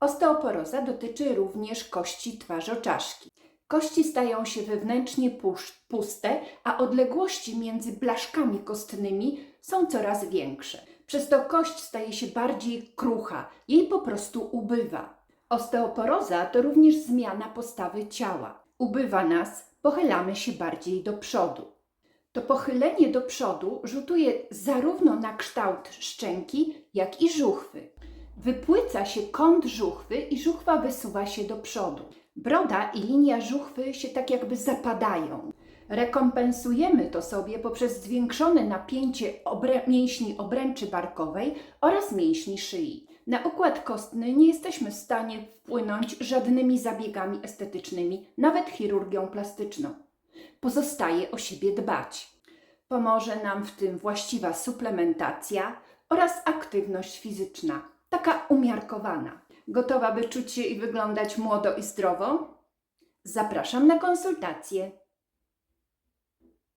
Osteoporoza dotyczy również kości twarzoczaszki. Kości stają się wewnętrznie puste, a odległości między blaszkami kostnymi są coraz większe. Przez to kość staje się bardziej krucha, jej po prostu ubywa. Osteoporoza to również zmiana postawy ciała. Ubywa nas, pochylamy się bardziej do przodu. To pochylenie do przodu rzutuje zarówno na kształt szczęki, jak i żuchwy. Wypłyca się kąt żuchwy i żuchwa wysuwa się do przodu. Broda i linia żuchwy się tak jakby zapadają. Rekompensujemy to sobie poprzez zwiększone napięcie obrę- mięśni obręczy barkowej oraz mięśni szyi. Na układ kostny nie jesteśmy w stanie wpłynąć żadnymi zabiegami estetycznymi, nawet chirurgią plastyczną. Pozostaje o siebie dbać. Pomoże nam w tym właściwa suplementacja oraz aktywność fizyczna, taka umiarkowana. Gotowa, by czuć się i wyglądać młodo i zdrowo? Zapraszam na konsultację.